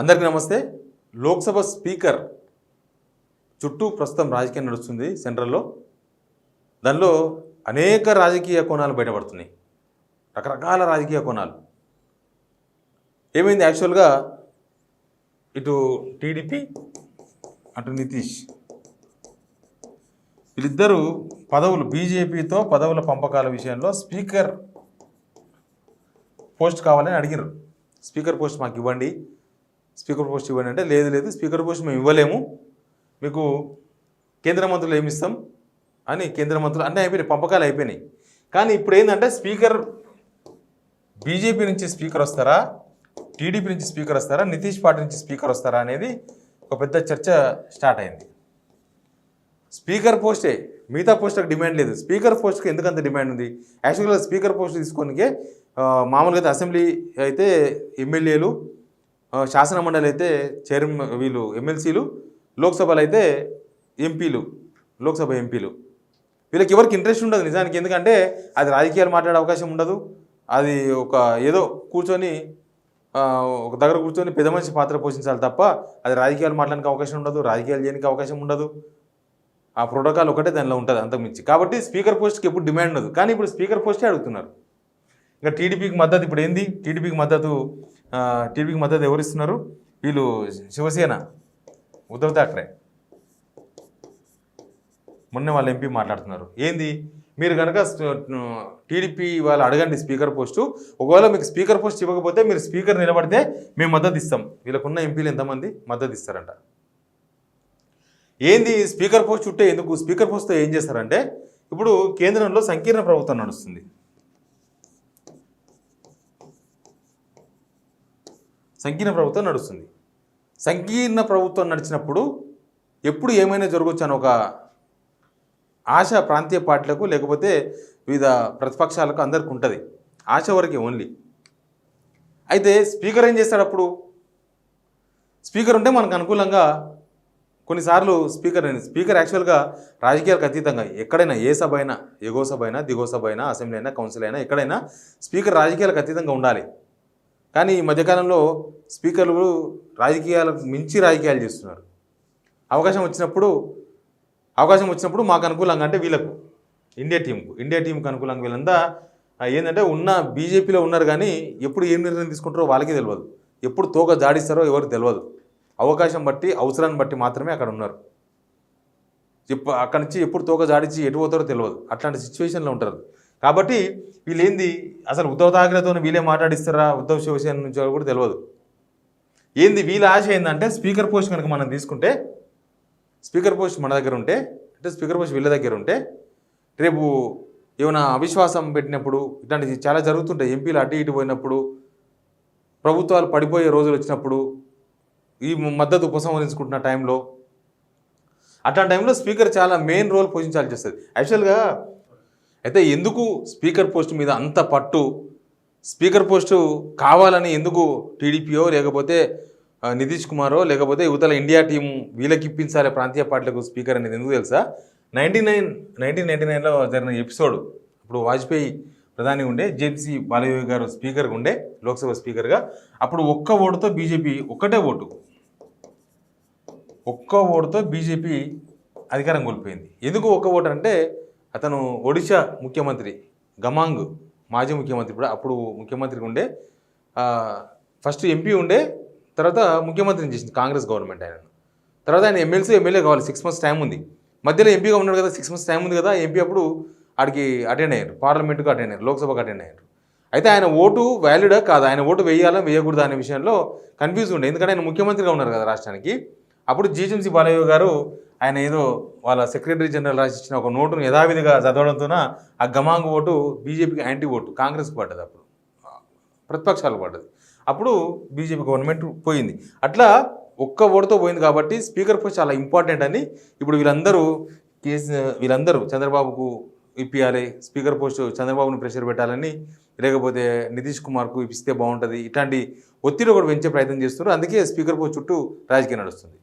అందరికీ నమస్తే. లోక్సభ స్పీకర్ చుట్టూ ప్రస్తుతం రాజకీయం నడుస్తుంది సెంట్రల్లో. దానిలో అనేక రాజకీయ కోణాలు బయటపడుతున్నాయి. రకరకాల రాజకీయ కోణాలు. ఏమైంది యాక్చువల్గా? ఇటు టీడీపీ అటు నితీష్. వీళ్ళిద్దరూ పదవులు బీజేపీతో పదవుల పంపకాల విషయంలో స్పీకర్ పోస్ట్ కావాలని అడిగినారు స్పీకర్ పోస్ట్ మాకు ఇవ్వండి. స్పీకర్ పోస్ట్ ఇవ్వండి అంటే లేదు లేదు స్పీకర్ పోస్ట్ మేము ఇవ్వలేము. మీకు కేంద్ర మంత్రులు ఏమిస్తాం అని కేంద్ర మంత్రులు అన్నీ అయిపోయినాయి పంపకాలు అయిపోయినాయి. కానీ ఇప్పుడు ఏంటంటే స్పీకర్ బీజేపీ నుంచి స్పీకర్ వస్తారా? టీడీపీ నుంచి స్పీకర్ వస్తారా? నితీష్ పార్టీ నుంచి స్పీకర్ వస్తారా అనేది ఒక పెద్ద చర్చ స్టార్ట్ అయింది. స్పీకర్ పోస్టే మిగతా పోస్ట్కి డిమాండ్ లేదు. స్పీకర్ పోస్ట్కి ఎందుకంత డిమాండ్ ఉంది? యాక్చువల్గా స్పీకర్ పోస్ట్ తీసుకోనికే మామూలుగా అయితే అసెంబ్లీ అయితే ఎమ్మెల్యేలు శాసన మండలి అయితే చైర్మన్ వీళ్ళు ఎమ్మెల్సీలు లోక్సభలో అయితే ఎంపీలు లోక్సభ ఎంపీలు. వీళ్ళకి ఎవరికి ఇంట్రెస్ట్ ఉండదు నిజానికి ఎందుకంటే అది రాజకీయాలు మాట్లాడే అవకాశం ఉండదు. అది ఒక ఏదో కూర్చొని ఒక దగ్గర కూర్చొని పెద్ద మనిషి పాత్ర పోషించాలి తప్ప అది రాజకీయాలు మాట్లాడడానికి అవకాశం ఉండదు రాజకీయాలు చేయడానికి అవకాశం ఉండదు. ఆ ప్రోటోకాల్ ఒకటే దానిలో ఉంటుంది అంతకుమించి. కాబట్టి స్పీకర్ పోస్ట్కి ఎప్పుడు డిమాండ్ ఉండదు. కానీ ఇప్పుడు స్పీకర్ పోస్టే అడుగుతున్నారు. ఇంకా టీడీపీకి మద్దతు ఇప్పుడు ఏంది? టీడీపీకి మద్దతు టీడీపీకి మద్దతు ఎవరు ఇస్తున్నారు? వీళ్ళు శివసేన ఉద్ధవ్ థాక్రే. మొన్న వాళ్ళ ఎంపీ మాట్లాడుతున్నారు. ఏంది? మీరు కనుక టీడీపీ వాళ్ళు అడగండి స్పీకర్ పోస్టు. ఒకవేళ మీకు స్పీకర్ పోస్ట్ ఇవ్వకపోతే మీరు స్పీకర్ నిలబడితే మేము మద్దతు ఇస్తాం. వీళ్ళకున్న ఎంపీలు ఎంతమంది? మద్దతు ఇస్తారంట. ఏంది? స్పీకర్ పోస్ట్ చుట్టే ఎందుకు? స్పీకర్ పోస్ట్తో ఏం చేస్తారంటే ఇప్పుడు కేంద్రంలో సంకీర్ణ ప్రభుత్వం నడుస్తుంది. సంకీర్ణ ప్రభుత్వం నడుస్తుంది. సంకీర్ణ ప్రభుత్వం నడిచినప్పుడు ఎప్పుడు ఏమైనా జరగవచ్చు అని ఒక ఆశ ప్రాంతీయ పార్టీలకు లేకపోతే వివిధ ప్రతిపక్షాలకు అందరికి ఉంటుంది. ఆశ వరకే ఓన్లీ అయితే స్పీకర్ ఏం చేస్తాడు అప్పుడు? స్పీకర్ ఉంటే మనకు అనుకూలంగా కొన్నిసార్లు స్పీకర్ స్పీకర్ యాక్చువల్గా రాజకీయాలకు అతీతంగా ఎక్కడైనా ఏ సభ అయినా ఎగో సభ అయినా దిగో సభ అయినా అసెంబ్లీ అయినా కౌన్సిల్ అయినా ఎక్కడైనా స్పీకర్ రాజకీయాలకు అతీతంగా ఉండాలి. కానీ ఈ మధ్యకాలంలో స్పీకర్లు రాజకీయాలకు మించి రాజకీయాలు చేస్తున్నారు. అవకాశం వచ్చినప్పుడు అవకాశం వచ్చినప్పుడు మాకు అనుకూలంగా అంటే వీళ్ళకు ఇండియా టీంకు ఇండియా టీంకు అనుకూలంగా వీళ్ళంతా ఏంటంటే ఉన్న బీజేపీలో ఉన్నారు కానీ ఎప్పుడు ఏం నిర్ణయం తీసుకుంటారో వాళ్ళకి తెలియదు ఎప్పుడు తోక జాడిస్తారో ఎవరికి తెలియదు అవకాశం బట్టి అవసరాన్ని బట్టి మాత్రమే అక్కడ ఉన్నారు. చెప్ప అక్కడి నుంచి ఎప్పుడు తోక జాడించి ఎటు పోతారో తెలియదు అట్లాంటి సిచ్యువేషన్లో ఉంటారు. కాబట్టి వీళ్ళేంది? అసలు ఉద్ధవ్ ఠాక్రేతో వీళ్ళే మాట్లాడిస్తారా? ఉద్ధవ్ శివసేన నుంచి కూడా తెలియదు ఏంది? వీళ్ళ ఆశ ఏంటంటే స్పీకర్ పోస్ట్ కనుక మనం తీసుకుంటే స్పీకర్ పోస్ట్ మన దగ్గర ఉంటే అంటే స్పీకర్ పోస్ట్ వీళ్ళ దగ్గర ఉంటే రేపు ఏమైనా అవిశ్వాసం పెట్టినప్పుడు ఇట్లాంటివి చాలా జరుగుతుంటాయి. ఎంపీలు అటు ఇటు పోయినప్పుడు ప్రభుత్వాలు పడిపోయే రోజులు వచ్చినప్పుడు ఈ మద్దతు ఉపసంహరించుకుంటున్న టైంలో అట్లాంటి టైంలో స్పీకర్ చాలా మెయిన్ రోల్ పోషించాల్సి వస్తుంది. యాక్చువల్గా అయితే ఎందుకు స్పీకర్ పోస్ట్ మీద అంత పట్టు? స్పీకర్ పోస్టు కావాలని ఎందుకు టీడీపీయో లేకపోతే నితీష్ కుమారో లేకపోతే యువతల ఇండియా టీం వీళ్ళకి ఇప్పించాలి ప్రాంతీయ పార్టీలకు స్పీకర్ అనేది ఎందుకు తెలుసా? నైన్టీ నైన్ నైన్టీన్ నైన్టీ నైన్లో జరిగిన ఎపిసోడ్ ఇప్పుడు వాజ్పేయి ప్రధాని ఉండే జేపీసీ బాలయోగి గారు స్పీకర్గా ఉండే లోక్సభ స్పీకర్గా. అప్పుడు ఒక్క ఓటుతో బీజేపీ ఒక్కటే ఓటు. ఒక్క ఓటుతో బీజేపీ అధికారం కోల్పోయింది. ఎందుకు ఒక్క ఓటు అంటే అతను ఒడిశా ముఖ్యమంత్రి గమాంగ్ మాజీ ముఖ్యమంత్రి ఇప్పుడు అప్పుడు ముఖ్యమంత్రిగా ఉండే ఫస్ట్ ఎంపీ ఉండే తర్వాత ముఖ్యమంత్రిని చేసింది కాంగ్రెస్ గవర్నమెంట్ ఆయన తర్వాత ఆయన ఎమ్మెల్సీ ఎమ్మెల్యే కావాలి సిక్స్ మంత్స్ టైం ఉంది. మధ్యలో ఎంపీగా ఉన్నాడు కదా సిక్స్ మంత్స్ టైం ఉంది కదా ఎంపీ అప్పుడు ఆడికి అటెండ్ అయ్యారు పార్లమెంట్కి అటెండ్ అయ్యారు లోక్సభకు అటెండ్ అయ్యారు. అయితే ఆయన ఓటు వ్యాలిడా కాదు? ఆయన ఓటు వేయాలా వేయకూడదా అనే విషయంలో కన్ఫ్యూజ్ ఉండే. ఎందుకంటే ఆయన ముఖ్యమంత్రిగా ఉన్నారు కదా రాష్ట్రానికి. అప్పుడు జీజీఎంసీ బాలయ్య గారు ఆయన ఏదో వాళ్ళ సెక్రటరీ జనరల్ రాసి ఇచ్చిన ఒక నోటును యథావిధిగా చదవడంతోన ఆ గమాంగ్ ఓటు బీజేపీకి యాంటీ ఓటు కాంగ్రెస్కి పడ్డది అప్పుడు. ప్రతిపక్షాలు పడ్డది. అప్పుడు బీజేపీ గవర్నమెంట్ పోయింది. అట్లా ఒక్క ఓటుతో పోయింది కాబట్టి స్పీకర్ పోస్ట్ చాలా ఇంపార్టెంట్ అని ఇప్పుడు వీళ్ళందరూ కేసు వీళ్ళందరూ చంద్రబాబుకు ఇప్పించాలి స్పీకర్ పోస్ట్ చంద్రబాబుని ప్రెషర్ పెట్టాలని లేకపోతే నితీష్ కుమార్కు ఇప్పిస్తే బాగుంటుంది ఇట్లాంటి ఒత్తిడి కూడా పెంచే ప్రయత్నం చేస్తున్నారు. అందుకే స్పీకర్ పోస్ట్ చుట్టూ రాజకీయం నడుస్తుంది.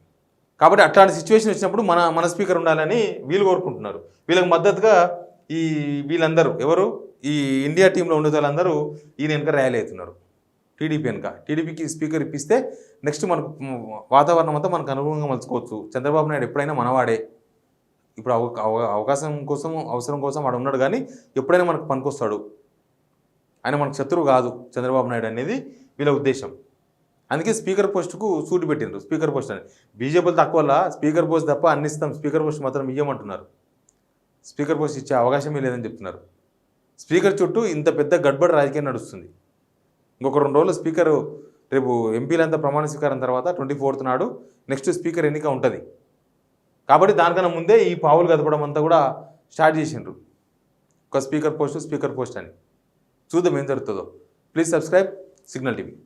కాబట్టి అట్లాంటి సిచ్యువేషన్ వచ్చినప్పుడు మన మన స్పీకర్ ఉండాలని వీళ్ళు కోరుకుంటున్నారు. వీళ్ళకి మద్దతుగా ఈ వీళ్ళందరూ ఎవరు? ఈ ఇండియా టీంలో ఉండే వాళ్ళందరూ ఈయన వెనక ర్యాలీ అవుతున్నారు. టీడీపీ వెనుక. టీడీపీకి స్పీకర్ ఇప్పిస్తే నెక్స్ట్ మనకు వాతావరణం అంతా మనకు అనుగుణంగా మలుచుకోవచ్చు. చంద్రబాబు నాయుడు ఎప్పుడైనా మనవాడే. ఇప్పుడు అవ- అవకాశం కోసం అవసరం కోసం వాడు ఉన్నాడు కానీ ఎప్పుడైనా మనకు పనికొస్తాడు. ఆయన మనకు శత్రువు కాదు చంద్రబాబు నాయుడు అనేది వీళ్ళ ఉద్దేశం. అందుకే స్పీకర్ పోస్టుకు సూటు పెట్టిండ్రు. స్పీకర్ పోస్ట్ అని. బీజేపీలు తక్కువ స్పీకర్ పోస్ట్ తప్ప అన్ని ఇస్తాం. స్పీకర్ పోస్ట్ మాత్రం ఇయ్యమంటున్నారు. స్పీకర్ పోస్ట్ ఇచ్చే అవకాశమే లేదని చెప్తున్నారు. స్పీకర్ చుట్టూ ఇంత పెద్ద గడ్బడి రాజకీయం నడుస్తుంది. ఇంకొక రెండు రోజులు స్పీకర్ రేపు ఎంపీలంతా ప్రమాణ స్వీకారం తర్వాత ట్వంటీ ఫోర్త్ నాడు నెక్స్ట్ స్పీకర్ ఎన్నిక ఉంటుంది. కాబట్టి దానికన్నా ముందే ఈ పావులు కదపడం అంతా కూడా స్టార్ట్ చేసిండ్రు. ఒక స్పీకర్ పోస్ట్ స్పీకర్ పోస్ట్ అని. చూద్దాం ఏం జరుగుతుందో. Please subscribe Signal TV.